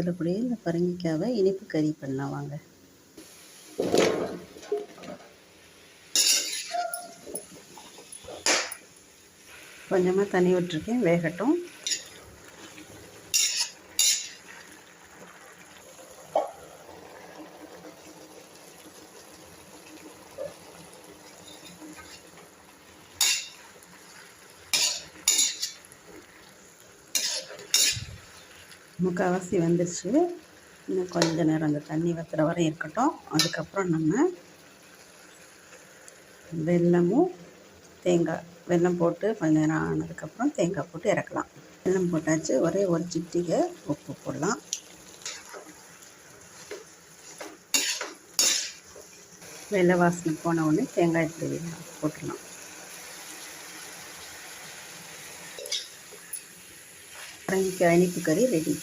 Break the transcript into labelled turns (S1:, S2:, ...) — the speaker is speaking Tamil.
S1: அதில் கூடயே இந்த பரங்கிக்காவை இனிப்பு கறி பண்ணலாம் வாங்க கொஞ்சமாக தண்ணி விட்டுருக்கேன் வேகட்டும். முக்கால்வாசி வந்துருச்சு. இன்னும் கொஞ்ச நேரம் அந்த தண்ணி வத்துற வரை இருக்கட்டும். அதுக்கப்புறம் நம்ம வெல்லமும் தேங்காய் வெல்லம் போட்டு கொஞ்ச நேரம் ஆனதுக்கப்புறம் தேங்காய் போட்டு இறக்கலாம். வெல்லம் போட்டாச்சு. ஒரே ஒரு சிட்டிகை உப்பு போடலாம். வெள்ளை வாசனை போன உடனே தேங்காய் திருவி போட்டுடலாம். பரங்கிக்காய் இனிப்பு கறி ரெடி